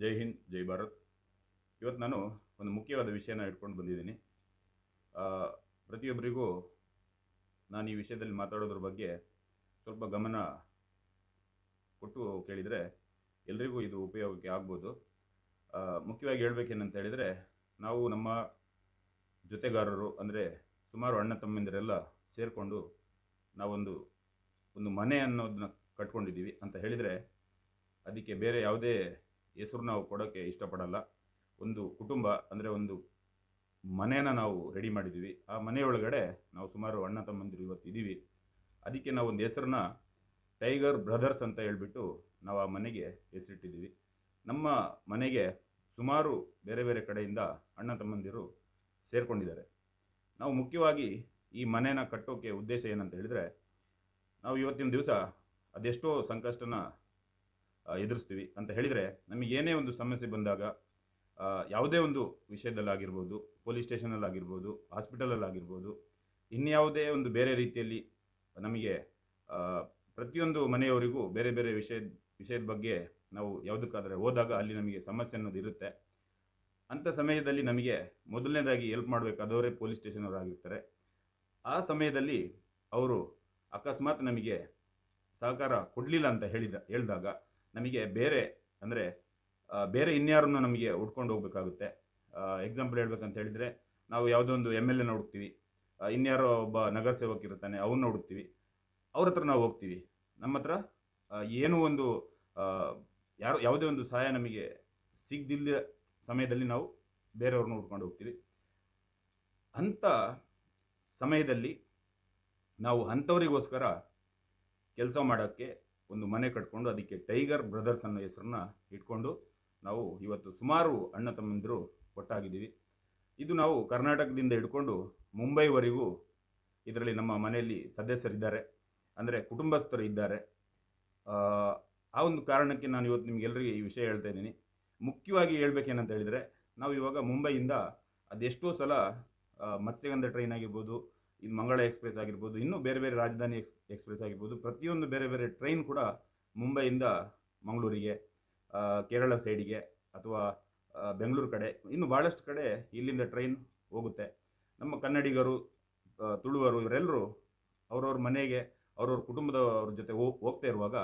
ಜೈ ಹಿಂದ್, ಜೈ ಭಾರತ್. ಇವತ್ತು ನಾನು ಒಂದು ಮುಖ್ಯವಾದ ವಿಷಯನ ಇಟ್ಕೊಂಡು ಬಂದಿದ್ದೀನಿ. ಪ್ರತಿಯೊಬ್ಬರಿಗೂ ನಾನು ಈ ವಿಷಯದಲ್ಲಿ ಮಾತಾಡೋದ್ರ ಬಗ್ಗೆ ಸ್ವಲ್ಪ ಗಮನ ಕೊಟ್ಟು ಕೇಳಿದರೆ ಎಲ್ರಿಗೂ ಇದು ಉಪಯೋಗಕ್ಕೆ ಆಗ್ಬೋದು. ಮುಖ್ಯವಾಗಿ ಹೇಳ್ಬೇಕೇನಂತ ಹೇಳಿದರೆ ನಾವು ನಮ್ಮ ಜೊತೆಗಾರರು, ಅಂದರೆ ಸುಮಾರು ಅಣ್ಣ ತಮ್ಮಂದಿರೆಲ್ಲ ಸೇರಿಕೊಂಡು ನಾವೊಂದು, ಒಂದು ಮನೆ ಅನ್ನೋದನ್ನ ಕಟ್ಕೊಂಡಿದ್ದೀವಿ ಅಂತ ಹೇಳಿದರೆ ಅದಕ್ಕೆ ಬೇರೆ ಯಾವುದೇ ಹೆಸರು ನಾವು ಕೊಡೋಕ್ಕೆ ಇಷ್ಟಪಡಲ್ಲ. ಒಂದು ಕುಟುಂಬ ಅಂದರೆ ಒಂದು ಮನೇನ ನಾವು ರೆಡಿ ಮಾಡಿದ್ದೀವಿ. ಆ ಮನೆಯೊಳಗಡೆ ನಾವು ಸುಮಾರು ಅಣ್ಣ ತಮ್ಮಂದಿರು ಇವತ್ತು ಇದ್ದೀವಿ ಅದಕ್ಕೆ ನಾವು ಒಂದು ಹೆಸರನ್ನ ಟೈಗರ್ ಬ್ರದರ್ಸ್ ಅಂತ ಹೇಳ್ಬಿಟ್ಟು ನಾವು ಆ ಮನೆಗೆ ಹೆಸರಿಟ್ಟಿದ್ದೀವಿ. ನಮ್ಮ ಮನೆಗೆ ಸುಮಾರು ಬೇರೆ ಬೇರೆ ಕಡೆಯಿಂದ ಅಣ್ಣ ತಮ್ಮಂದಿರು ಸೇರಿಕೊಂಡಿದ್ದಾರೆ. ನಾವು ಮುಖ್ಯವಾಗಿ ಈ ಮನೆನ ಕಟ್ಟೋಕ್ಕೆ ಉದ್ದೇಶ ಏನಂತ ಹೇಳಿದರೆ, ನಾವು ಇವತ್ತಿನ ದಿವಸ ಅದೆಷ್ಟೋ ಸಂಕಷ್ಟನ ಎದುರಿಸ್ತೀವಿ ಅಂತ ಹೇಳಿದರೆ ನಮಗೆ ಏನೇ ಒಂದು ಸಮಸ್ಯೆ ಬಂದಾಗ ಯಾವುದೇ ಒಂದು ವಿಷಯದಲ್ಲಾಗಿರ್ಬೋದು, ಪೊಲೀಸ್ ಸ್ಟೇಷನಲ್ಲಾಗಿರ್ಬೋದು, ಹಾಸ್ಪಿಟಲಲ್ಲಾಗಿರ್ಬೋದು, ಇನ್ಯಾವುದೇ ಒಂದು ಬೇರೆ ರೀತಿಯಲ್ಲಿ ನಮಗೆ ಪ್ರತಿಯೊಂದು ಮನೆಯವರಿಗೂ ಬೇರೆ ಬೇರೆ ವಿಷಯ ವಿಷಯದ ಬಗ್ಗೆ ನಾವು ಯಾವುದಕ್ಕಾದರೆ ಹೋದಾಗ ಅಲ್ಲಿ ನಮಗೆ ಸಮಸ್ಯೆ ಅನ್ನೋದು ಇರುತ್ತೆ. ಅಂಥ ಸಮಯದಲ್ಲಿ ನಮಗೆ ಮೊದಲನೇದಾಗಿ ಹೆಲ್ಪ್ ಮಾಡಬೇಕಾದವರೇ ಪೊಲೀಸ್ ಸ್ಟೇಷನವರಾಗಿರ್ತಾರೆ. ಆ ಸಮಯದಲ್ಲಿ ಅವರು ಅಕಸ್ಮಾತ್ ನಮಗೆ ಸಹಕಾರ ಕೊಡಲಿಲ್ಲ ಅಂತ ಹೇಳಿದ, ಹೇಳಿದಾಗ ನಮಗೆ ಬೇರೆ ಅಂದರೆ ಬೇರೆ ಇನ್ಯಾರನ್ನು ನಮಗೆ ಹುಡ್ಕೊಂಡು ಹೋಗ್ಬೇಕಾಗುತ್ತೆ. ಎಕ್ಸಾಂಪಲ್ ಹೇಳ್ಬೇಕಂತ ಹೇಳಿದರೆ, ನಾವು ಯಾವುದೋ ಒಂದು ಎಂ ಎಲ್ ಎನ ಹುಡುಕ್ತೀವಿ. ಇನ್ಯಾರೋ ಒಬ್ಬ ನಗರ ಸೇವಕ ಇರ್ತಾನೆ ಅವನ್ನ ಹುಡುಕ್ತೀವಿ. ಅವ್ರ ಹತ್ರ ನಾವು ಹೋಗ್ತೀವಿ. ನಮ್ಮ ಹತ್ರ ಏನೋ ಒಂದು ಯಾರು, ಯಾವುದೇ ಒಂದು ಸಹಾಯ ನಮಗೆ ಸಿಗ್ದಿಲ್ಲ ಸಮಯದಲ್ಲಿ ನಾವು ಬೇರೆಯವ್ರನ್ನ ಹುಡ್ಕೊಂಡು ಹೋಗ್ತೀವಿ. ಅಂಥ ಸಮಯದಲ್ಲಿ ನಾವು ಅಂಥವರಿಗೋಸ್ಕರ ಕೆಲಸ ಮಾಡೋಕ್ಕೆ ಒಂದು ಮನೆ ಕಟ್ಕೊಂಡು ಅದಕ್ಕೆ ಟೈಗರ್ ಬ್ರದರ್ಸ್ ಅನ್ನೋ ಹೆಸರನ್ನ ಇಟ್ಕೊಂಡು ನಾವು ಇವತ್ತು ಸುಮಾರು ಅಣ್ಣ ತಮ್ಮಂದಿರು ಒಟ್ಟಾಗಿದ್ದೀವಿ. ಇದು ನಾವು ಕರ್ನಾಟಕದಿಂದ ಹಿಡ್ಕೊಂಡು ಮುಂಬೈವರೆಗೂ ಇದರಲ್ಲಿ ನಮ್ಮ ಮನೆಯಲ್ಲಿ ಸದಸ್ಯರಿದ್ದಾರೆ. ಅಂದರೆ ಕುಟುಂಬಸ್ಥರು ಇದ್ದಾರೆ. ಆ, ಒಂದು ಕಾರಣಕ್ಕೆ ನಾನು ಇವತ್ತು ನಿಮಗೆಲ್ಲರಿಗೆ ಈ ವಿಷಯ ಹೇಳ್ತಾ ಇದ್ದೀನಿ. ಮುಖ್ಯವಾಗಿ ಹೇಳ್ಬೇಕೇನಂತ ಹೇಳಿದರೆ ನಾವು ಇವಾಗ ಮುಂಬೈಯಿಂದ ಅದೆಷ್ಟೋ ಸಲ ಮತ್ಸ್ಯಗಂಧ ಟ್ರೈನ್ ಆಗಿರ್ಬೋದು ಇದು ಮಂಗಳ ಎಕ್ಸ್ಪ್ರೆಸ್ ಆಗಿರ್ಬೋದು, ಇನ್ನೂ ಬೇರೆ ಬೇರೆ ರಾಜಧಾನಿ ಎಕ್ಸ್, ಎಕ್ಸ್ಪ್ರೆಸ್ ಆಗಿರ್ಬೋದು, ಪ್ರತಿಯೊಂದು ಬೇರೆ ಬೇರೆ ಟ್ರೈನ್ ಕೂಡ ಮುಂಬೈಯಿಂದ ಮಂಗಳೂರಿಗೆ ಕೇರಳ ಸೈಡಿಗೆ ಅಥವಾ ಬೆಂಗಳೂರು ಕಡೆ, ಇನ್ನು ಭಾಳಷ್ಟು ಕಡೆ ಇಲ್ಲಿಂದ ಟ್ರೈನ್ ಹೋಗುತ್ತೆ. ನಮ್ಮ ಕನ್ನಡಿಗರು ತುಳುವರು ಇವರೆಲ್ಲರೂ ಅವ್ರವ್ರ ಮನೆಗೆ, ಅವ್ರವ್ರ ಕುಟುಂಬದವ್ರ ಜೊತೆ ಹೋಗ್- ಹೋಗ್ತಾ ಇರುವಾಗ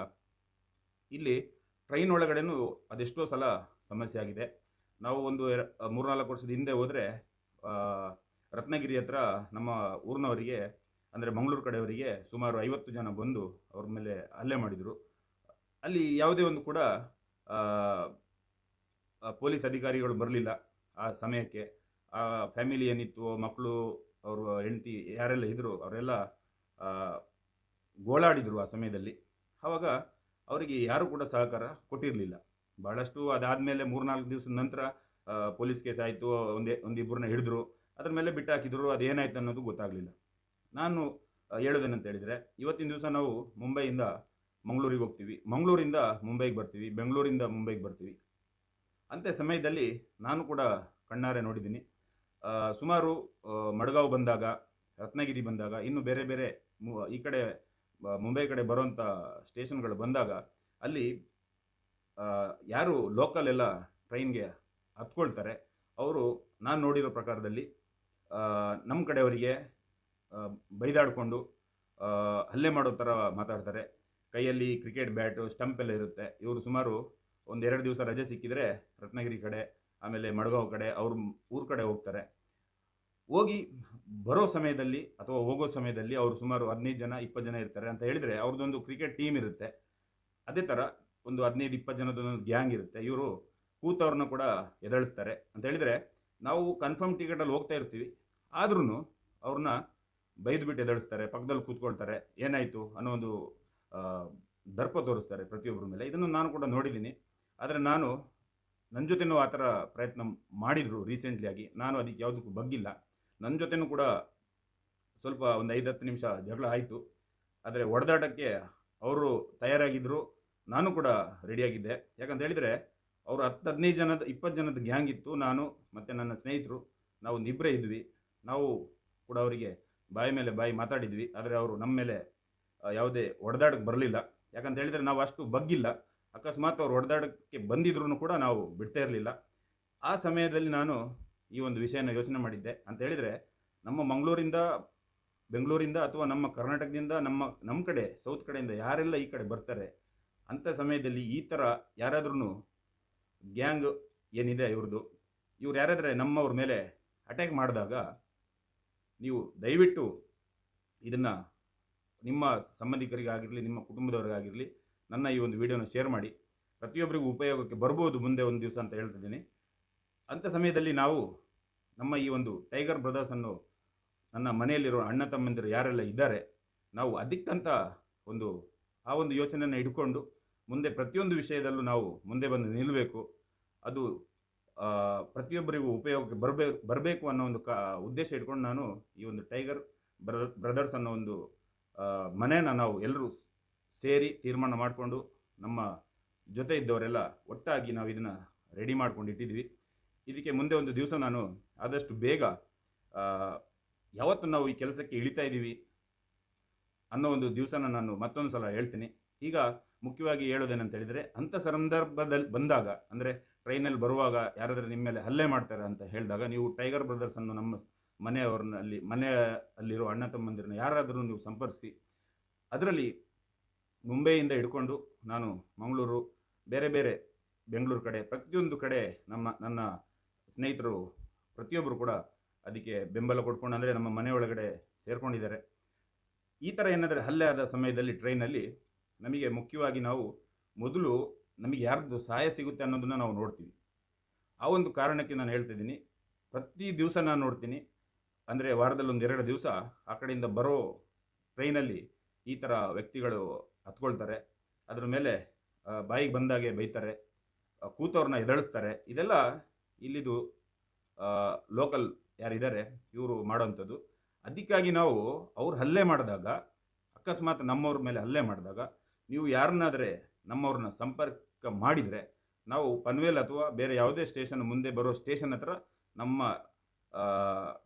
ಇಲ್ಲಿ ಟ್ರೈನ್ ಒಳಗಡೆನೂ ಅದೆಷ್ಟೋ ಸಲ ಸಮಸ್ಯೆ ಆಗಿದೆ. ನಾವು ಒಂದು ಎರ, ಮೂರ್ನಾಲ್ಕು ವರ್ಷದ ಹಿಂದೆ ಹೋದರೆ ರತ್ನಗಿರಿ ಹತ್ರ ನಮ್ಮ ಊರಿನವರಿಗೆ, ಅಂದರೆ ಮಂಗಳೂರು ಕಡೆಯವರಿಗೆ ಸುಮಾರು ಐವತ್ತು ಜನ ಬಂದು ಅವ್ರ ಮೇಲೆ ಹಲ್ಲೆ ಮಾಡಿದರು. ಅಲ್ಲಿ ಯಾವುದೇ ಒಂದು ಕೂಡ ಪೊಲೀಸ್ ಅಧಿಕಾರಿಗಳು ಬರಲಿಲ್ಲ ಆ ಸಮಯಕ್ಕೆ. ಆ ಫ್ಯಾಮಿಲಿ ಏನಿತ್ತು ಮಕ್ಕಳು ಅವರು ಹೆಂಡತಿ ಯಾರೆಲ್ಲ ಇದ್ದರು ಅವರೆಲ್ಲ ಗೋಳಾಡಿದರು ಆ ಸಮಯದಲ್ಲಿ. ಆವಾಗ ಅವರಿಗೆ ಯಾರೂ ಕೂಡ ಸಹಕಾರ ಕೊಟ್ಟಿರಲಿಲ್ಲ. ಭಾಳಷ್ಟು ಅದಾದಮೇಲೆ ಮೂರ್ನಾಲ್ಕು ದಿವಸದ ನಂತರ ಪೊಲೀಸ್ ಕೇಸ್ ಆಯಿತು, ಒಂದೇ ಒಂದಿಬ್ಬರನ್ನ ಹಿಡಿದ್ರು. ಅದ್ರ ಮೇಲೆ ಬಿಟ್ಟು ಹಾಕಿದ್ರು ಅದೇನಾಯ್ತು ಅನ್ನೋದು ಗೊತ್ತಾಗಲಿಲ್ಲ. ನಾನು ಹೇಳೋದೇನಂತ ಹೇಳಿದರೆ, ಇವತ್ತಿನ ದಿವಸ ನಾವು ಮುಂಬೈಯಿಂದ ಮಂಗಳೂರಿಗೆ ಹೋಗ್ತೀವಿ. ಮಂಗಳೂರಿಂದ ಮುಂಬೈಗೆ ಬರ್ತೀವಿ, ಬೆಂಗಳೂರಿಂದ ಮುಂಬೈಗೆ ಬರ್ತೀವಿ. ಅಂತ ಸಮಯದಲ್ಲಿ ನಾನು ಕೂಡ ಕಣ್ಣಾರೆ ನೋಡಿದ್ದೀನಿ. ಸುಮಾರು ಮಡಗಾವ್ ಬಂದಾಗ, ರತ್ನಗಿರಿ ಬಂದಾಗ, ಇನ್ನು ಬೇರೆ ಬೇರೆ ಈ ಕಡೆ ಮುಂಬೈ ಕಡೆ ಬರುವಂಥ ಸ್ಟೇಷನ್ಗಳು ಬಂದಾಗ, ಅಲ್ಲಿ ಯಾರು ಲೋಕಲ್ ಎಲ್ಲ ಟ್ರೈನ್ಗೆ ಹತ್ಕೊಳ್ತಾರೆ. ಅವರು, ನಾನು ನೋಡಿರೋ ಪ್ರಕಾರದಲ್ಲಿ ನಮ್ಮ ಕಡೆಯವರಿಗೆ ಬೈದಾಡಿಕೊಂಡು ಹಲ್ಲೆ ಮಾಡೋ ಥರ ಮಾತಾಡ್ತಾರೆ. ಕೈಯಲ್ಲಿ ಕ್ರಿಕೆಟ್ ಬ್ಯಾಟು, ಸ್ಟಂಪ್ ಎಲ್ಲ ಇರುತ್ತೆ. ಇವರು ಸುಮಾರು ಒಂದು ಎರಡು ದಿವಸ ರಜೆ ಸಿಕ್ಕಿದರೆ ರತ್ನಗಿರಿ ಕಡೆ, ಆಮೇಲೆ ಮಡ್ಗಾವ್ ಕಡೆ ಅವ್ರ ಊರ ಕಡೆ ಹೋಗ್ತಾರೆ. ಹೋಗಿ ಬರೋ ಸಮಯದಲ್ಲಿ ಅಥವಾ ಹೋಗೋ ಸಮಯದಲ್ಲಿ ಅವರು ಸುಮಾರು ಹದಿನೈದು ಜನ ಇಪ್ಪತ್ತು ಜನ ಇರ್ತಾರೆ ಅಂತ ಹೇಳಿದರೆ ಅವ್ರದ್ದೊಂದು ಕ್ರಿಕೆಟ್ ಟೀಮ್ ಇರುತ್ತೆ. ಅದೇ ಥರ ಒಂದು ಹದಿನೈದು ಇಪ್ಪತ್ತು ಜನದೊಂದು ಗ್ಯಾಂಗ್ ಇರುತ್ತೆ. ಇವರು ಕೂತವ್ರನ್ನ ಕೂಡ ಎದಳಿಸ್ತಾರೆ ಅಂತ ಹೇಳಿದರೆ ನಾವು ಕನ್ಫರ್ಮ್ ಟಿಕೆಟಲ್ಲಿ ಹೋಗ್ತಾ ಇರ್ತೀವಿ. ಆದ್ರೂ ಅವ್ರನ್ನ ಬೈದ್ಬಿಟ್ಟು ಎದಳಿಸ್ತಾರೆ ಪಕ್ಕದಲ್ಲಿ ಕೂತ್ಕೊಳ್ತಾರೆ, ಏನಾಯಿತು ಅನ್ನೋ ಒಂದು ದರ್ಪ ತೋರಿಸ್ತಾರೆ ಪ್ರತಿಯೊಬ್ಬರ ಮೇಲೆ. ಇದನ್ನು ನಾನು ಕೂಡ ನೋಡಿದ್ದೀನಿ. ಆದರೆ ನಾನು ನನ್ನ ಜೊತೆನೂ ಆ ಥರ ಪ್ರಯತ್ನ ಮಾಡಿದರು ರೀಸೆಂಟ್ಲಿ ಆಗಿ. ನಾನು ಅದಕ್ಕೆ ಯಾವುದಕ್ಕೂ ಬಗ್ಗಿಲ್ಲ. ನನ್ನ ಜೊತೆನೂ ಕೂಡ ಸ್ವಲ್ಪ ಒಂದು ಐದು ಹತ್ತು ನಿಮಿಷ ಜಗಳ ಆಯಿತು. ಆದರೆ ಹೊಡೆದಾಟಕ್ಕೆ ಅವರು ತಯಾರಾಗಿದ್ದರು ನಾನು ಕೂಡ ರೆಡಿಯಾಗಿದ್ದೆ. ಯಾಕಂತ ಹೇಳಿದರೆ, ಅವರು ಹತ್ತು ಹದಿನೈದು ಜನದ, ಇಪ್ಪತ್ತು ಜನದ ಗ್ಯಾಂಗ್ ಇತ್ತು. ನಾನು ಮತ್ತು ನನ್ನ ಸ್ನೇಹಿತರು ನಾವು ಇಬ್ಬರೇ ಇದ್ವಿ. ನಾವು ಕೂಡ ಅವರಿಗೆ ಬಾಯಿ ಮೇಲೆ ಬಾಯಿ ಮಾತಾಡಿದ್ವಿ. ಆದರೆ ಅವರು ನಮ್ಮ ಮೇಲೆ ಯಾವುದೇ ಹೊಡೆದಾಡಕ್ಕೆ ಬರಲಿಲ್ಲ. ಯಾಕಂತ ಹೇಳಿದರೆ ನಾವು ಅಷ್ಟು ಬಗ್ಗಿಲ್ಲ. ಅಕಸ್ಮಾತ್ ಅವ್ರು ಹೊಡೆದಾಡಕ್ಕೆ ಬಂದಿದ್ರು ಕೂಡ ನಾವು ಬಿಡ್ತಾ ಇರಲಿಲ್ಲ. ಆ ಸಮಯದಲ್ಲಿ ನಾನು ಈ ಒಂದು ವಿಷಯನ ಯೋಚನೆ ಮಾಡಿದ್ದೆ. ಅಂತ ಹೇಳಿದರೆ ನಮ್ಮ ಮಂಗಳೂರಿಂದ, ಬೆಂಗಳೂರಿಂದ ಅಥವಾ ನಮ್ಮ ಕರ್ನಾಟಕದಿಂದ ನಮ್ಮ ನಮ್ಮ ಕಡೆ, ಸೌತ್ ಕಡೆಯಿಂದ ಯಾರೆಲ್ಲ ಈ ಕಡೆ ಬರ್ತಾರೆ ಅಂಥ ಸಮಯದಲ್ಲಿ ಈ ಥರ ಯಾರಾದ್ರೂ ಗ್ಯಾಂಗ್ ಏನಿದೆ ಇವ್ರದ್ದು ಇವ್ರು ಯಾರಾದರೆ ನಮ್ಮವ್ರ ಮೇಲೆ ಅಟ್ಯಾಕ್ ಮಾಡಿದಾಗ ನೀವು ದಯವಿಟ್ಟು ಇದನ್ನು ನಿಮ್ಮ ಸಂಬಂಧಿಕರಿಗಾಗಿರಲಿ, ನಿಮ್ಮ ಕುಟುಂಬದವರಿಗಾಗಿರಲಿ, ನನ್ನ ಈ ಒಂದು ವಿಡಿಯೋನ ಶೇರ್ ಮಾಡಿ. ಪ್ರತಿಯೊಬ್ಬರಿಗೂ ಉಪಯೋಗಕ್ಕೆ ಬರ್ಬೋದು ಮುಂದೆ ಒಂದು ದಿವಸ ಅಂತ ಹೇಳ್ತಿದ್ದೀನಿ. ಅಂಥ ಸಮಯದಲ್ಲಿ ನಾವು ನಮ್ಮ ಈ ಒಂದು ಟೈಗರ್ ಬ್ರದರ್ಸ್ ಅನ್ನು ನನ್ನ ಮನೆಯಲ್ಲಿರೋ ಅಣ್ಣ ತಮ್ಮಂದಿರು ಯಾರೆಲ್ಲ ಇದ್ದಾರೆ, ನಾವು ಅದಕ್ಕಂತ ಒಂದು, ಆ ಒಂದು ಯೋಚನೆಯನ್ನು ಇಟ್ಕೊಂಡು ಮುಂದೆ ಪ್ರತಿಯೊಂದು ವಿಷಯದಲ್ಲೂ ನಾವು ಮುಂದೆ ಬಂದು ನಿಲ್ಲಬೇಕು ಅದು ಪ್ರತಿಯೊಬ್ಬರಿಗೂ ಉಪಯೋಗಕ್ಕೆ ಬರಬೇಕು ಬರಬೇಕು ಅನ್ನೋ ಒಂದು ಕಾ, ಉದ್ದೇಶ ಇಟ್ಕೊಂಡು ನಾನು ಈ ಒಂದು ಟೈಗರ್ ಬ್ರದರ್ ಬ್ರದರ್ಸ್ ಅನ್ನೋ ಒಂದು ಮನೇನ ನಾವು ಎಲ್ಲರೂ ಸೇರಿ ತೀರ್ಮಾನ ಮಾಡಿಕೊಂಡು ನಮ್ಮ ಜೊತೆ ಇದ್ದವರೆಲ್ಲ ಒಟ್ಟಾಗಿ ನಾವು ಇದನ್ನು ರೆಡಿ ಮಾಡ್ಕೊಂಡು ಇಟ್ಟಿದ್ವಿ. ಇದಕ್ಕೆ ಮುಂದೆ ಒಂದು ದಿವಸ ನಾನು ಆದಷ್ಟು ಬೇಗ ಯಾವತ್ತು ನಾವು ಈ ಕೆಲಸಕ್ಕೆ ಇಳಿತಾ ಇದ್ದೀವಿ ಅನ್ನೋ ಒಂದು ದಿವಸನ ನಾನು ಮತ್ತೊಂದು ಸಲ ಹೇಳ್ತೀನಿ. ಈಗ ಮುಖ್ಯವಾಗಿ ಹೇಳೋದೇನಂತ ಹೇಳಿದರೆ ಅಂಥ ಸಂದರ್ಭದಲ್ಲಿ ಬಂದಾಗ, ಅಂದರೆ ಟ್ರೈನಲ್ಲಿ ಬರುವಾಗ ಯಾರಾದರೂ ನಿಮ್ಮ ಮೇಲೆ ಹಲ್ಲೆ ಮಾಡ್ತಾರೆ ಅಂತ ಹೇಳಿದಾಗ ನೀವು ಟೈಗರ್ ಬ್ರದರ್ಸ್ ಅನ್ನು ನಮ್ಮ ಮನೆ ಮನೆಯಲ್ಲಿರೋ ಅಣ್ಣ ತಮ್ಮಂದಿರನ್ನ ಯಾರಾದರೂ ನೀವು ಸಂಪರ್ಕಿಸಿ, ಅದರಲ್ಲಿ ಮುಂಬೈಯಿಂದ ಹಿಡ್ಕೊಂಡು ನಾನು ಮಂಗಳೂರು, ಬೇರೆ ಬೇರೆ ಬೆಂಗಳೂರು ಕಡೆ, ಪ್ರತಿಯೊಂದು ಕಡೆ ನಮ್ಮ, ನನ್ನ ಸ್ನೇಹಿತರು ಪ್ರತಿಯೊಬ್ಬರು ಕೂಡ ಅದಕ್ಕೆ ಬೆಂಬಲ ಕೊಡ್ಕೊಂಡು ಅಂದರೆ ನಮ್ಮ ಮನೆ ಒಳಗಡೆ ಸೇರ್ಕೊಂಡಿದ್ದಾರೆ. ಈ ಥರ ಏನಾದರೆ ಹಲ್ಲೆ ಆದ ಸಮಯದಲ್ಲಿ ಟ್ರೈನಲ್ಲಿ ನಮಗೆ ಮುಖ್ಯವಾಗಿ ನಾವು ಮೊದಲು ನಮಗೆ ಯಾರ್ದು ಸಹಾಯ ಸಿಗುತ್ತೆ ಅನ್ನೋದನ್ನು ನಾವು ನೋಡ್ತೀವಿ. ಆ ಒಂದು ಕಾರಣಕ್ಕೆ ನಾನು ಹೇಳ್ತಿದ್ದೀನಿ ಪ್ರತಿ ದಿವಸ ನಾನು ನೋಡ್ತೀನಿ. ಅಂದರೆ ವಾರದಲ್ಲಿ ಒಂದು ಎರಡು ದಿವಸ ಆ ಕಡೆಯಿಂದ ಬರೋ ಟ್ರೈನಲ್ಲಿ ಈ ಥರ ವ್ಯಕ್ತಿಗಳು ಹತ್ಕೊಳ್ತಾರೆ. ಅದ್ರ ಮೇಲೆ ಬಾಯಿಗೆ ಬಂದಾಗೆ ಬೈತಾರೆ. ಕೂತವ್ರನ್ನ ಎದಳಿಸ್ತಾರೆ. ಇದೆಲ್ಲ ಇಲ್ಲಿದು ಲೋಕಲ್ ಯಾರಿದ್ದಾರೆ, ಇವರು ಮಾಡೋವಂಥದ್ದು. ಅದಕ್ಕಾಗಿ ನಾವು ಅವ್ರು ಹಲ್ಲೆ ಮಾಡಿದಾಗ, ಅಕಸ್ಮಾತ್ ನಮ್ಮವ್ರ ಮೇಲೆ ಹಲ್ಲೆ ಮಾಡಿದಾಗ, ನೀವು ಯಾರನ್ನಾದರೆ ನಮ್ಮವ್ರನ್ನ ಸಂಪರ್ಕ ಮಾಡಿದರೆ ನಾವು ಪನ್ವೇಲ್ ಅಥವಾ ಬೇರೆ ಯಾವುದೇ ಸ್ಟೇಷನ್ ಮುಂದೆ ಬರೋ ಸ್ಟೇಷನ್ ಹತ್ರ ನಮ್ಮ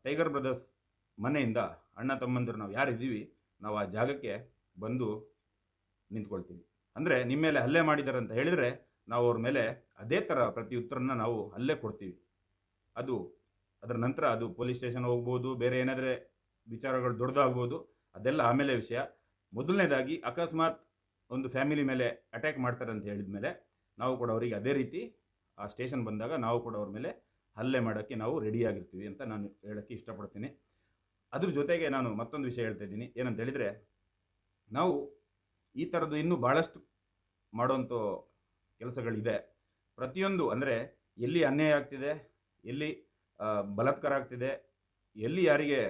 ಟೈಗರ್ ಬ್ರದರ್ಸ್ ಮನೆಯಿಂದ ಅಣ್ಣ ತಮ್ಮಂದಿರು ನಾವು ಯಾರಿದ್ದೀವಿ ನಾವು ಆ ಜಾಗಕ್ಕೆ ಬಂದು ನಿಂತ್ಕೊಳ್ತೀವಿ. ಅಂದರೆ ನಿಮ್ಮ ಮೇಲೆ ಹಲ್ಲೆ ಮಾಡಿದ್ದಾರೆ ಅಂತ ಹೇಳಿದರೆ ನಾವು ಅವ್ರ ಮೇಲೆ ಅದೇ ಥರ ಪ್ರತಿ ಉತ್ತರನ ನಾವು ಅಲ್ಲೇ ಕೊಡ್ತೀವಿ. ಅದು ಅದರ ನಂತರ ಅದು ಪೊಲೀಸ್ ಸ್ಟೇಷನ್ ಹೋಗ್ಬೋದು, ಬೇರೆ ಏನಾದರೆ ವಿಚಾರಗಳು ದೊಡ್ಡದಾಗ್ಬೋದು, ಅದೆಲ್ಲ ಆಮೇಲೆ ವಿಷಯ. ಮೊದಲನೇದಾಗಿ ಅಕಸ್ಮಾತ್ ಒಂದು ಫ್ಯಾಮಿಲಿ ಮೇಲೆ ಅಟ್ಯಾಕ್ ಮಾಡ್ತಾರೆ ಅಂತ ಹೇಳಿದ ಮೇಲೆ ನಾವು ಕೂಡ ಅವರಿಗೆ ಅದೇ ರೀತಿ ಆ ಸ್ಟೇಷನ್ ಬಂದಾಗ ನಾವು ಕೂಡ ಅವ್ರ ಮೇಲೆ ಹಲ್ಲೆ ಮಾಡೋಕ್ಕೆ ನಾವು ರೆಡಿಯಾಗಿರ್ತೀವಿ ಅಂತ ನಾನು ಹೇಳೋಕ್ಕೆ ಇಷ್ಟಪಡ್ತೀನಿ. ಅದ್ರ ಜೊತೆಗೆ ನಾನು ಮತ್ತೊಂದು ವಿಷಯ ಹೇಳ್ತಾ ಇದ್ದೀನಿ. ಏನಂತ ಹೇಳಿದರೆ ನಾವು ಈ ಥರದ್ದು ಇನ್ನೂ ಭಾಳಷ್ಟು ಮಾಡೋಂಥ ಕೆಲಸಗಳಿದೆ. ಪ್ರತಿಯೊಂದು ಅಂದರೆ ಎಲ್ಲಿ ಅನ್ಯಾಯ ಆಗ್ತಿದೆ, ಎಲ್ಲಿ ಬಲಾತ್ಕಾರ ಆಗ್ತಿದೆ, ಎಲ್ಲಿ ಯಾರಿಗೆ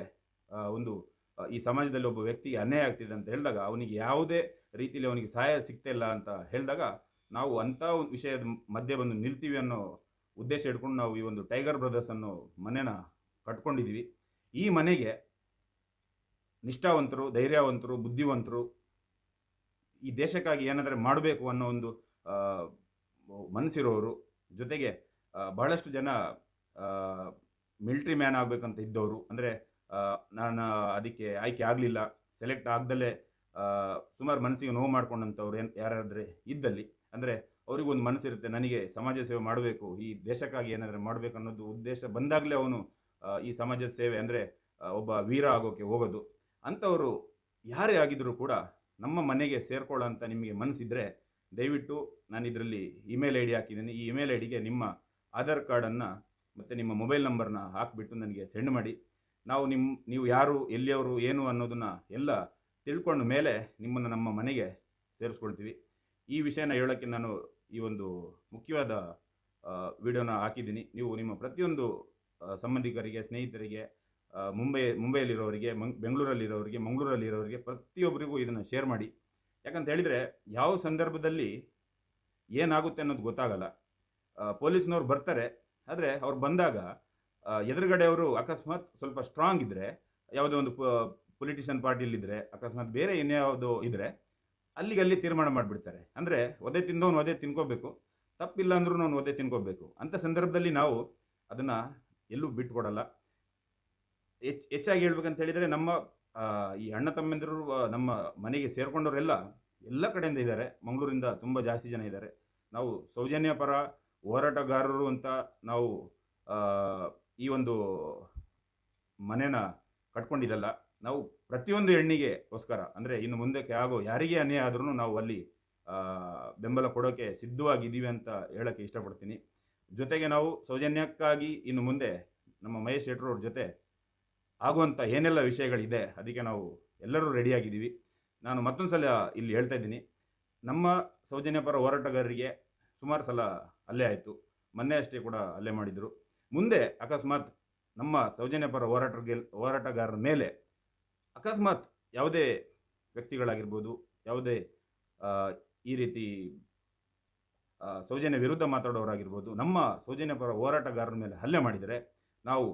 ಒಂದು, ಈ ಸಮಾಜದಲ್ಲಿ ಒಬ್ಬ ವ್ಯಕ್ತಿಗೆ ಅನ್ಯಾಯ ಆಗ್ತಿದೆ ಅಂತ ಹೇಳಿದಾಗ ಅವನಿಗೆ ಯಾವುದೇ ರೀತಿಯಲ್ಲಿ ಅವನಿಗೆ ಸಹಾಯ ಸಿಗ್ತಾ ಇಲ್ಲ ಅಂತ ಹೇಳಿದಾಗ ನಾವು ಅಂಥ ಒಂದು ವಿಷಯದ ಮಧ್ಯೆ ಬಂದು ನಿಲ್ತೀವಿ ಅನ್ನೋ ಉದ್ದೇಶ ಇಟ್ಕೊಂಡು ನಾವು ಈ ಒಂದು ಟೈಗರ್ ಬ್ರದರ್ಸ್ ಅನ್ನೋ ಮನೆನ ಕಟ್ಕೊಂಡಿದ್ದೀವಿ. ಈ ಮನೆಗೆ ನಿಷ್ಠಾವಂತರು, ಧೈರ್ಯವಂತರು, ಬುದ್ಧಿವಂತರು ಈ ದೇಶಕ್ಕಾಗಿ ಏನಾದರೂ ಮಾಡಬೇಕು ಅನ್ನೋ ಒಂದು ಮನಸ್ಸಿರೋರು ಜೊತೆಗೆ ಬಹಳಷ್ಟು ಜನ ಮಿಲ್ಟ್ರಿ ಮ್ಯಾನ್ ಆಗಬೇಕಂತ ಇದ್ದವರು. ಅಂದರೆ ನಾನು ಅದಕ್ಕೆ ಆಯ್ಕೆ ಆಗಲಿಲ್ಲ. ಸೆಲೆಕ್ಟ್ ಆಗ್ದಲೇ ಸುಮಾರು ಮನಸ್ಸಿಗೆ ನೋವು ಮಾಡ್ಕೊಂಡಂಥವ್ರು ಏನು ಯಾರಾದರೆ ಇದ್ದಲ್ಲಿ, ಅಂದರೆ ಅವರಿಗೊಂದು ಮನಸ್ಸಿರುತ್ತೆ, ನನಗೆ ಸಮಾಜ ಸೇವೆ ಮಾಡಬೇಕು, ಈ ದೇಶಕ್ಕಾಗಿ ಏನಾದರೂ ಮಾಡಬೇಕು ಅನ್ನೋದು ಉದ್ದೇಶ ಬಂದಾಗಲೇ ಅವನು ಈ ಸಮಾಜ ಸೇವೆ ಅಂದರೆ ಒಬ್ಬ ವೀರ ಆಗೋಕ್ಕೆ ಹೋಗೋದು. ಅಂಥವರು ಯಾರೇ ಆಗಿದ್ದರೂ ಕೂಡ ನಮ್ಮ ಮನೆಗೆ ಸೇರ್ಕೊಳ್ಳೋ ಅಂತ ನಿಮಗೆ ಮನಸ್ಸಿದ್ರೆ ದಯವಿಟ್ಟು ನಾನು ಇದರಲ್ಲಿ ಇಮೇಲ್ ಐ ಡಿ ಹಾಕಿದ್ದೀನಿ. ಈ ಇಮೇಲ್ ಐ ಡಿಗೆ ನಿಮ್ಮ ಆಧಾರ್ ಕಾರ್ಡನ್ನು ಮತ್ತು ನಿಮ್ಮ ಮೊಬೈಲ್ ನಂಬರ್ನ ಹಾಕಿಬಿಟ್ಟು ನನಗೆ ಸೆಂಡ್ ಮಾಡಿ. ನಾವು ನಿಮ್ಮ ನೀವು ಯಾರು, ಎಲ್ಲಿಯವರು, ಏನು ಅನ್ನೋದನ್ನು ಎಲ್ಲ ತಿಳ್ಕೊಂಡ ಮೇಲೆ ನಿಮ್ಮನ್ನು ನಮ್ಮ ಮನೆಗೆ ಸೇರಿಸ್ಕೊಳ್ತೀವಿ. ಈ ವಿಷಯನ ಹೇಳೋಕ್ಕೆ ನಾನು ಈ ಒಂದು ಮುಖ್ಯವಾದ ವಿಡಿಯೋನ ಹಾಕಿದ್ದೀನಿ. ನೀವು ನಿಮ್ಮ ಪ್ರತಿಯೊಂದು ಸಂಬಂಧಿಕರಿಗೆ, ಸ್ನೇಹಿತರಿಗೆ ಮುಂಬೈ, ಮುಂಬೈಯಲ್ಲಿರೋರಿಗೆ, ಮಂಗ್, ಬೆಂಗಳೂರಲ್ಲಿರೋರಿಗೆ, ಮಂಗಳೂರಲ್ಲಿರೋರಿಗೆ ಪ್ರತಿಯೊಬ್ಬರಿಗೂ ಇದನ್ನು ಶೇರ್ ಮಾಡಿ. ಯಾಕಂತ ಹೇಳಿದರೆ ಯಾವ ಸಂದರ್ಭದಲ್ಲಿ ಏನಾಗುತ್ತೆ ಅನ್ನೋದು ಗೊತ್ತಾಗಲ್ಲ. ಪೊಲೀಸ್ನವ್ರು ಬರ್ತಾರೆ. ಆದರೆ ಅವ್ರು ಬಂದಾಗ ಎದುರುಗಡೆಯವರು ಅಕಸ್ಮಾತ್ ಸ್ವಲ್ಪ ಸ್ಟ್ರಾಂಗ್ ಇದ್ದರೆ ಯಾವುದೋ ಒಂದು ಪೊಲಿಟಿಷಿಯನ್ ಪಾರ್ಟಿಲಿದ್ದರೆ ಅಕಸ್ಮಾತ್ ಬೇರೆ ಇನ್ಯಾವುದೋ ಇದ್ದರೆ ಅಲ್ಲಿಗೆ ಅಲ್ಲಿ ತೀರ್ಮಾನ ಮಾಡಿಬಿಡ್ತಾರೆ. ಅಂದರೆ ಒದೆ ತಿಂದವನು ಒದೆ ತಿನ್ಕೋಬೇಕು ತಪ್ಪಿಲ್ಲ ಅಂದ್ರೂ ಅವನು ಒದೆ ತಿನ್ಕೋಬೇಕು. ಅಂಥ ಸಂದರ್ಭದಲ್ಲಿ ನಾವು ಅದನ್ನು ಎಲ್ಲೂ ಬಿಟ್ಕೊಡಲ್ಲ. ಹೆಚ್ಚು ಹೆಚ್ಚಾಗಿ ಹೇಳ್ಬೇಕಂತ ಹೇಳಿದರೆ ನಮ್ಮ ಈ ಅಣ್ಣ ತಮ್ಮಂದಿರು ನಮ್ಮ ಮನೆಗೆ ಸೇರ್ಕೊಂಡವರೆಲ್ಲ ಎಲ್ಲ ಕಡೆಯಿಂದ ಇದ್ದಾರೆ. ಮಂಗಳೂರಿಂದ ತುಂಬ ಜಾಸ್ತಿ ಜನ ಇದ್ದಾರೆ. ನಾವು ಸೌಜನ್ಯ ಪರ ಹೋರಾಟಗಾರರು ಅಂತ ನಾವು ಈ ಒಂದು ಮನೆನ ಕಟ್ಕೊಂಡಿದ್ದಲ್ಲ ನಾವು ಪ್ರತಿಯೊಂದು ಹೆಣ್ಣಿಗೆಗೋಸ್ಕರ ಅಂದರೆ ಇನ್ನು ಮುಂದಕ್ಕೆ ಆಗೋ ಯಾರಿಗೆ ಅನ್ಯಾಯ ಆದ್ರೂ ನಾವು ಅಲ್ಲಿ ಬೆಂಬಲ ಕೊಡೋಕ್ಕೆ ಸಿದ್ಧವಾಗಿದ್ದೀವಿ ಅಂತ ಹೇಳೋಕ್ಕೆ ಇಷ್ಟಪಡ್ತೀನಿ. ಜೊತೆಗೆ ನಾವು ಸೌಜನ್ಯಕ್ಕಾಗಿ ಇನ್ನು ಮುಂದೆ ನಮ್ಮ ಮಹೇಶ್ ಶೆಟ್ರು ಅವ್ರ ಜೊತೆ ಆಗುವಂಥ ಏನೆಲ್ಲ ವಿಷಯಗಳಿದೆ, ಅದಕ್ಕೆ ನಾವು ಎಲ್ಲರೂ ರೆಡಿಯಾಗಿದ್ದೀವಿ. ನಾನು ಮತ್ತೊಂದು ಸಲ ಇಲ್ಲಿ ಹೇಳ್ತಾ ಇದ್ದೀನಿ. ನಮ್ಮ ಸೌಜನ್ಯ ಪರ ಹೋರಾಟಗಾರರಿಗೆ ಸುಮಾರು ಸಲ ಅಲ್ಲೇ ಆಯಿತು. ಮೊನ್ನೆ ಅಷ್ಟೇ ಕೂಡ ಅಲ್ಲೇ ಮಾಡಿದರು. ಮುಂದೆ ಅಕಸ್ಮಾತ್ ನಮ್ಮ ಸೌಜನ್ಯ ಪರ ಹೋರಾಟಗೆ ಹೋರಾಟಗಾರರ ಮೇಲೆ ಅಕಸ್ಮಾತ್ ಯಾವುದೇ ವ್ಯಕ್ತಿಗಳಾಗಿರ್ಬೋದು, ಯಾವುದೇ ಈ ರೀತಿ ಸೌಜನ್ಯ ವಿರುದ್ಧ ಮಾತಾಡೋರಾಗಿರ್ಬೋದು, ನಮ್ಮ ಸೌಜನ್ಯ ಪರ ಹೋರಾಟಗಾರರ ಮೇಲೆ ಹಲ್ಲೆ ಮಾಡಿದರೆ ನಾವು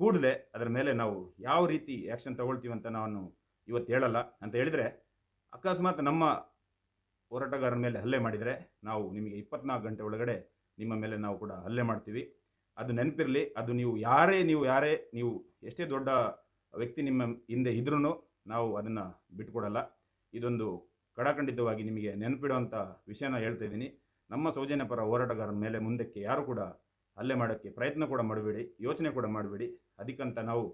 ಕೂಡಲೇ ಅದರ ಮೇಲೆ ನಾವು ಯಾವ ರೀತಿ ಆ್ಯಕ್ಷನ್ ತಗೊಳ್ತೀವಿ ಅಂತ ನಾನು ಇವತ್ತು ಹೇಳಲ್ಲ. ಅಂತ ಹೇಳಿದರೆ ಅಕಸ್ಮಾತ್ ನಮ್ಮ ಹೋರಾಟಗಾರರ ಮೇಲೆ ಹಲ್ಲೆ ಮಾಡಿದರೆ ನಾವು ನಿಮಗೆ ಇಪ್ಪತ್ನಾಲ್ಕು ಗಂಟೆ ಒಳಗಡೆ ನಿಮ್ಮ ಮೇಲೆ ನಾವು ಕೂಡ ಹಲ್ಲೆ ಮಾಡ್ತೀವಿ. ಅದು ನೆನಪಿರಲಿ, ಅದು ನೀವು ಯಾರೇ ನೀವು ಯಾರೇ, ನೀವು ಎಷ್ಟೇ ದೊಡ್ಡ ವ್ಯಕ್ತಿ ನಿಮ್ಮ ಹಿಂದೆ ಇದ್ರೂ ನಾವು ಅದನ್ನು ಬಿಟ್ಕೊಡಲ್ಲ. ಇದೊಂದು ಕಡಾಖಂಡಿತವಾಗಿ ನಿಮಗೆ ನೆನಪಿಡುವಂಥ ವಿಷಯನ ಹೇಳ್ತಾ ಇದ್ದೀನಿ. ನಮ್ಮ ಸೌಜನ್ಯ ಪರ ಹೋರಾಟಗಾರರ ಮೇಲೆ ಮುಂದಕ್ಕೆ ಯಾರು ಕೂಡ ಹಲ್ಲೆ ಮಾಡೋಕ್ಕೆ ಪ್ರಯತ್ನ ಕೂಡ ಮಾಡಬೇಡಿ, ಯೋಚನೆ ಕೂಡ ಮಾಡಬೇಡಿ. ಅದಕ್ಕಂತ ನಾವು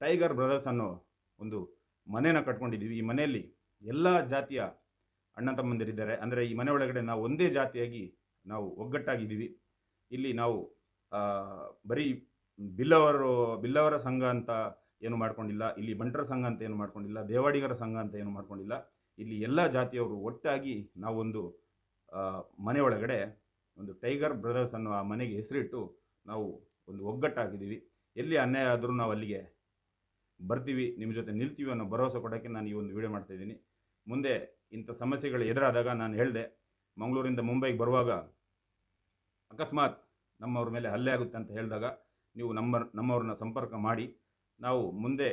ಟೈಗರ್ ಬ್ರದರ್ಸ್ ಅನ್ನೋ ಒಂದು ಮನೇನ ಕಟ್ಕೊಂಡಿದ್ದೀವಿ. ಈ ಮನೆಯಲ್ಲಿ ಎಲ್ಲ ಜಾತಿಯ ಅಣ್ಣ ತಮ್ಮಂದಿರಿದ್ದಾರೆ ಅಂದರೆ ಈ ಮನೆ ಒಳಗಡೆ ನಾವು ಒಂದೇ ಜಾತಿಯಾಗಿ ನಾವು ಒಗ್ಗಟ್ಟಾಗಿದ್ದೀವಿ. ಇಲ್ಲಿ ನಾವು ಬರೀ ಬಿಲ್ಲವರು, ಬಿಲ್ಲವರ ಸಂಘ ಅಂತ ಏನು ಮಾಡ್ಕೊಂಡಿಲ್ಲ, ಇಲ್ಲಿ ಬಂಟರ ಸಂಘ ಅಂತ ಏನು ಮಾಡ್ಕೊಂಡಿಲ್ಲ, ದೇವಾಡಿಗರ ಸಂಘ ಅಂತ ಏನು ಮಾಡ್ಕೊಂಡಿಲ್ಲ, ಇಲ್ಲಿ ಎಲ್ಲ ಜಾತಿಯವರು ಒಟ್ಟಾಗಿ ನಾವೊಂದು ಮನೆ ಒಳಗಡೆ ಒಂದು ಟೈಗರ್ ಬ್ರದರ್ಸ್ ಅನ್ನೋ ಆ ಮನೆಗೆ ಹೆಸರಿಟ್ಟು ನಾವು ಒಂದು ಒಗ್ಗಟ್ಟಾಗಿದ್ದೀವಿ. ಎಲ್ಲಿ ಅನ್ಯಾಯ ಆದರೂ ನಾವು ಅಲ್ಲಿಗೆ ಬರ್ತೀವಿ, ನಿಮ್ಮ ಜೊತೆ ನಿಲ್ತೀವಿ ಅನ್ನೋ ಭರವಸೆ ಕೊಡೋಕ್ಕೆ ನಾನು ಈ ಒಂದು ವಿಡಿಯೋ ಮಾಡ್ತಾ ಇದ್ದೀನಿ. ಮುಂದೆ ಇಂಥ ಸಮಸ್ಯೆಗಳು ಎದುರಾದಾಗ ನಾನು ಹೇಳಿದೆ, ಮಂಗಳೂರಿಂದ ಮುಂಬೈಗೆ ಬರುವಾಗ ಅಕಸ್ಮಾತ್ ನಮ್ಮವ್ರ ಮೇಲೆ ಹಲ್ಲೆ ಆಗುತ್ತೆ ಅಂತ ಹೇಳಿದಾಗ ನೀವು ನಮ್ಮ, ನಮ್ಮವ್ರನ್ನ ಸಂಪರ್ಕ ಮಾಡಿ. ನಾವು ಮುಂದೆ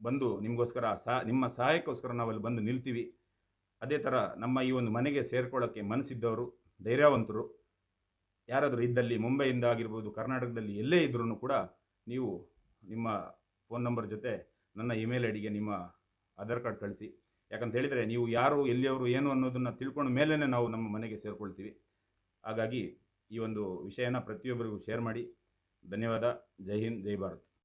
ಬಂದು ನಿಮಗೋಸ್ಕರ ಸಹ ನಿಮ್ಮ ಸಹಾಯಕ್ಕೋಸ್ಕರ ನಾವು ಅಲ್ಲಿ ಬಂದು ನಿಲ್ತೀವಿ. ಅದೇ ಥರ ನಮ್ಮ ಈ ಒಂದು ಮನೆಗೆ ಸೇರ್ಕೊಳ್ಳೋಕ್ಕೆ ಮನಸ್ಸಿದ್ದವರು ಧೈರ್ಯವಂತರು. ಯಾರಾದರೂ ಇದ್ದಲ್ಲಿ, ಮುಂಬೈಯಿಂದ ಆಗಿರ್ಬೋದು, ಕರ್ನಾಟಕದಲ್ಲಿ ಎಲ್ಲೇ ಇದ್ರೂ ಕೂಡ ನೀವು ನಿಮ್ಮ ಫೋನ್ ನಂಬರ್ ಜೊತೆ ನನ್ನ ಇಮೇಲ್ ಐ ಡಿಗೆ ನಿಮ್ಮ ಆಧಾರ್ ಕಾರ್ಡ್ ಕಳಿಸಿ. ಯಾಕಂತ ಹೇಳಿದರೆ ನೀವು ಯಾರು, ಎಲ್ಲಿಯವರು, ಏನು ಅನ್ನೋದನ್ನು ತಿಳ್ಕೊಂಡ ಮೇಲೇ ನಾವು ನಮ್ಮ ಮನೆಗೆ ಸೇರಿಕೊಳ್ತೀವಿ. ಹಾಗಾಗಿ ಈ ಒಂದು ವಿಷಯನ ಪ್ರತಿಯೊಬ್ಬರಿಗೂ ಶೇರ್ ಮಾಡಿ. ಧನ್ಯವಾದ. ಜೈ ಹಿಂದ್, ಜೈ ಭಾರತ್.